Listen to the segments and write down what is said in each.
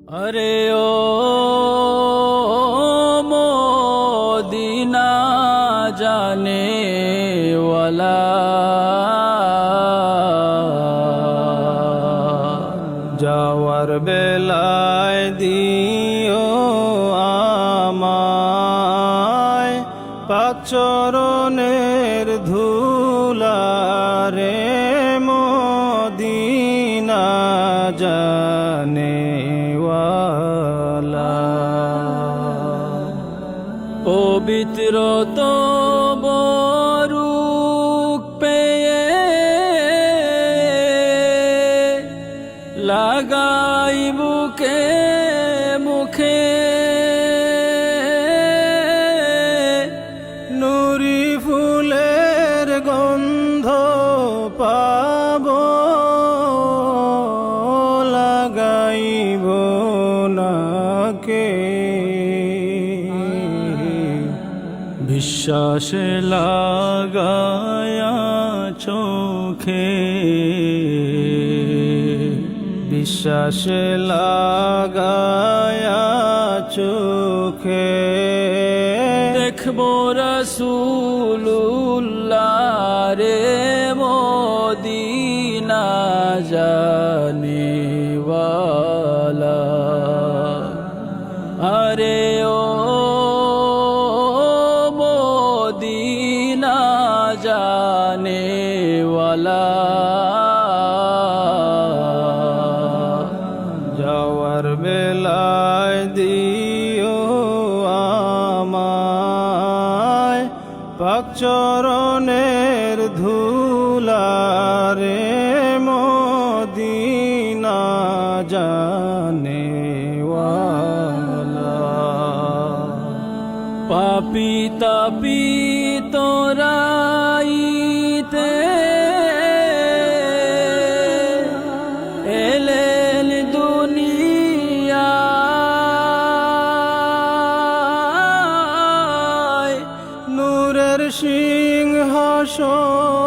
আরে ও মোদিনা জানে ওয়ালা যাওয়ার বেলায় দিও আমায় পাচরণের ধুলারে পবিত্র তো বরুক পেয়ে লাগাই বুকে মুখে নুরি ফুলের গন্ধ পাব। বিশ্বাসে লাগায়া চোখে। বিশ্বাসে লাগায়া যাওয়ার বেলায় দিও আমায়। পাকচরণের ধুলারে মদিনা জানে পাপি তাপি তোরাইতে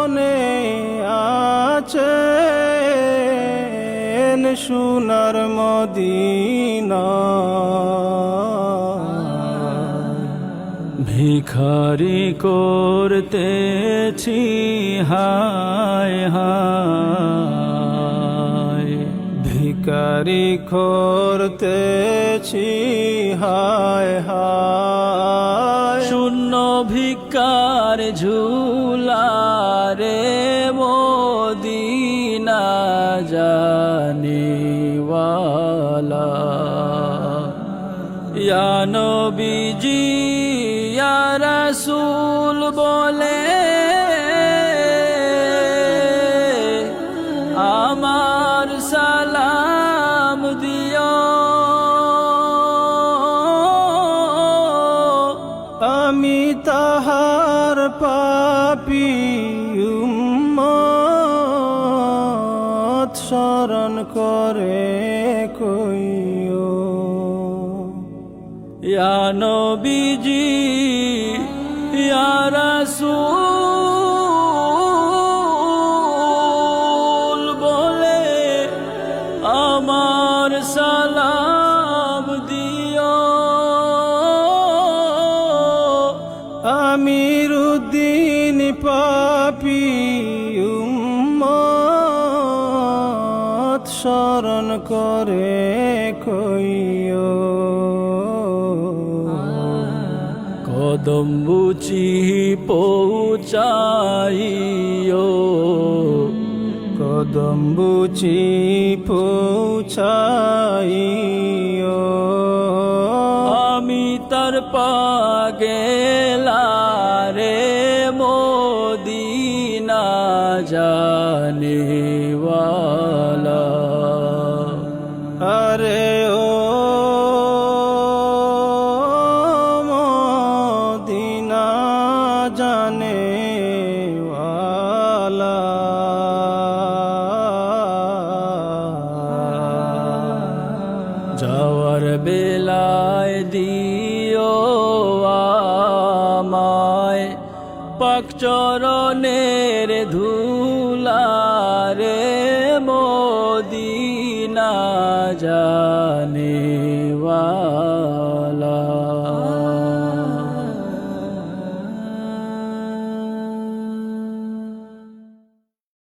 সিংহাসনে আছে সোনার মদিনা। ভিখারি করতেছি হায় হায়। ভিখারি করতেছি হায় হায়। শূন্য ভিকার ঝুলারে মোদিনা জানিওয়ালা। ইয়া নবীজি ইয়া রাসূল বলে পাপি উম্মত স্মরণ করে কইও। ইয়া নবীজি ইয়া রাসূল বলে আমার সালাম পাপি উম্মত স্মরণ করে কইও। কদম বুচি পৌঁছাইও। কদম বুচি পৌঁছাইও। আমি তার পাগেলা রে বেলায় দিও আমায়। পাক চরণের ধুলারে মোদিনা জানে।